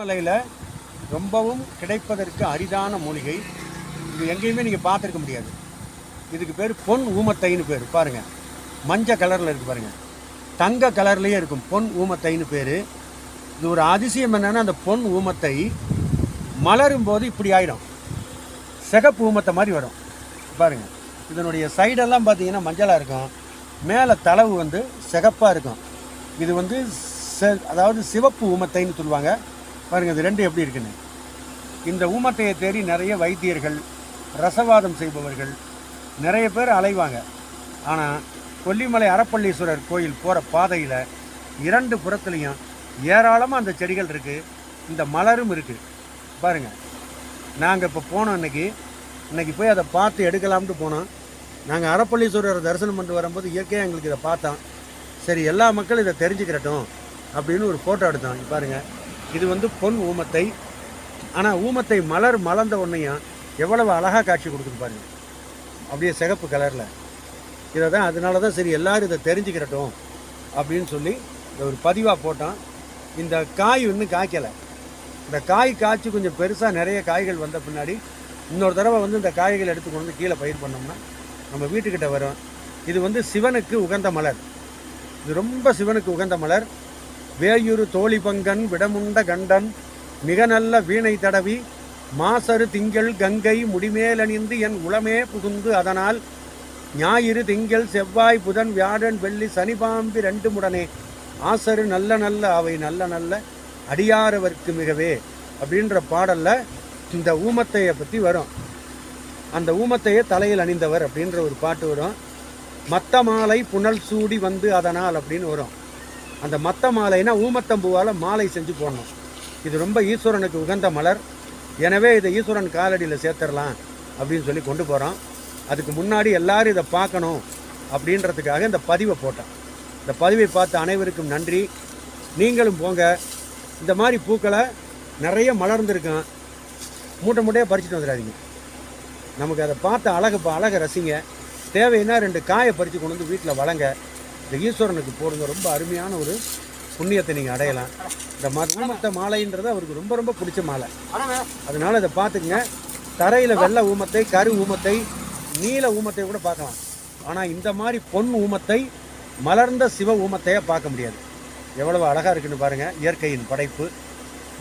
மலையில் ரொம்பவும் கிடைப்பதற்கு அரிதான மூலிகை. இது எங்கேயுமே நீங்கள் பார்த்துருக்க முடியாது. இதுக்கு பேர் பொன் ஊமத்தைன்னு பேர். பாருங்கள் மஞ்சள் கலரில் இருக்குது பாருங்கள் தங்க கலர்லேயே இருக்கும். பொன் ஊமத்தைன்னு பேர். இது ஒரு அதிசயம் என்னென்னா அந்த பொன் ஊமத்தை மலரும் போது இப்படி ஆயிடும். சிகப்பு ஊமத்தை மாதிரி வரும். பாருங்கள் இதனுடைய சைடெல்லாம் பார்த்தீங்கன்னா மஞ்சளாக இருக்கும். மேலே தளவு வந்து சிகப்பாக இருக்கும். இது வந்து செ- அதாவது சிவப்பு ஊமத்தைன்னு சொல்லுவாங்க. பாருங்கள் இது ரெண்டு எப்படி இருக்குன்னு. இந்த ஊமத்தையை தேடி நிறைய வைத்தியர்கள் ரசவாதம் செய்பவர்கள் நிறைய பேர் அலைவாங்க. ஆனால் கொல்லிமலை அறப்பள்ளீஸ்வரர் கோயில் போகிற பாதையில் இரண்டு புறத்துலேயும் ஏராளமாக அந்த செடிகள் இருக்குது இந்த மலரும் இருக்குது பாருங்கள் நாங்கள் இப்போ போனோம் இன்றைக்கி இன்றைக்கி போய் அதை பார்த்து எடுக்கலாம்னு போனோம். நாங்கள் அறப்பள்ளீஸ்வரரை தரிசனம் பண்ணிட்டு வரும்போது இயற்கையாக எங்களுக்கு இதை பார்த்தோம். சரி எல்லா மக்களும் இதை தெரிஞ்சுக்கிறட்டும் அப்படின்னு ஒரு ஃபோட்டோ எடுத்தோம். பாருங்கள் இது வந்து பொன் ஊமத்தை ஆனால் ஊமத்தை மலர் மலர்ந்த உடனேயும் எவ்வளவு அழகாக காட்சி கொடுக்குது பாருங்க. அப்படியே சிகப்பு கலரில். இதை தான் அதனால தான் சரி எல்லோரும் இதை தெரிஞ்சுக்கிறட்டும் அப்படின்னு சொல்லி இதை ஒரு பதிவாக போட்டோம் இந்த காய் இன்னும் காய்க்கலை. இந்த காய் காய்ச்சி கொஞ்சம் பெருசாக நிறைய காய்கள் வந்த பின்னாடி இன்னொரு தடவை வந்து இந்த காய்கள் எடுத்து கொண்டு வந்து கீழே பயிர் பண்ணோம்னா நம்ம வீட்டுக்கிட்ட வரும். இது வந்து சிவனுக்கு உகந்த மலர். இது ரொம்ப சிவனுக்கு உகந்த மலர். வேயுரு தோழிபங்கன் விடமுண்ட கண்டன் மிக நல்ல வீணை தடவி மாசரு திங்கள் கங்கை முடிமேலணிந்து என் உளமே புகுந்து அதனால் ஞாயிறு திங்கள் செவ்வாய் புதன் வியாழன் வெள்ளி சனிபாம்பு ரெண்டு முடனே ஆசரு நல்ல நல்ல அவை நல்ல நல்ல அடியாரவர்க்கு மிகவே அப்படின்ற பாடலில் இந்த ஊமத்தையை பற்றி வரும். அந்த ஊமத்தையை தலையில் அணிந்தவர் அப்படின்ற ஒரு பாட்டு வரும். மத்த மாலை புனல் சூடி வந்து அதனால் அப்படின்னு வரும். அந்த மத்த மாலைனா ஊமத்தம்பூவால் மாலை செஞ்சு போடணும். இது ரொம்ப ஈஸ்வரனுக்கு உகந்த மலர். எனவே இதை ஈஸ்வரன் காலடியில் சேர்த்துடலாம் அப்படின்னு சொல்லி கொண்டு போகிறோம் அதுக்கு முன்னாடி எல்லாரும் இதை பார்க்கணும் அப்படின்றதுக்காக இந்த பதிவை போட்டேன். இந்த பதிவை பார்த்த அனைவருக்கும் நன்றி. நீங்களும் போங்க. இந்த மாதிரி பூக்களை நிறைய மலர்ந்துருக்கும் மூட்டை மூட்டையாக பறிச்சுட்டு வந்துடாதீங்க. நமக்கு அதை பார்த்த அழகு அழகை ரசிங்க. தேவைன்னா ரெண்டு காயை பறித்து கொண்டு வந்து வீட்டில் வளங்க. இந்த ஈஸ்வரனுக்கு போடுங்க ரொம்ப அருமையான ஒரு புண்ணியத்தை நீங்கள் அடையலாம். இந்த ஊமத்த மாலைன்றது அவருக்கு ரொம்ப ரொம்ப பிடிச்ச மாலை. அதனால் இதை பார்த்துக்குங்க. தரையில் வெள்ளை ஊமத்தை கரு ஊமத்தை நீல ஊமத்தை கூட பார்க்கலாம். ஆனால் இந்த மாதிரி பொன் ஊமத்தை மலர்ந்த சிவ ஊமத்தையே பார்க்க முடியாது. எவ்வளவு அழகாக இருக்குன்னு பாருங்கள் இயற்கையின் படைப்பு.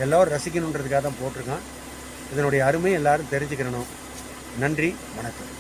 எல்லோரும் ரசிக்கணுன்றதுக்காக தான் போட்டிருக்கான். இதனுடைய அருமை எல்லாரும் தெரிஞ்சுக்கிறணும் நன்றி வணக்கம்.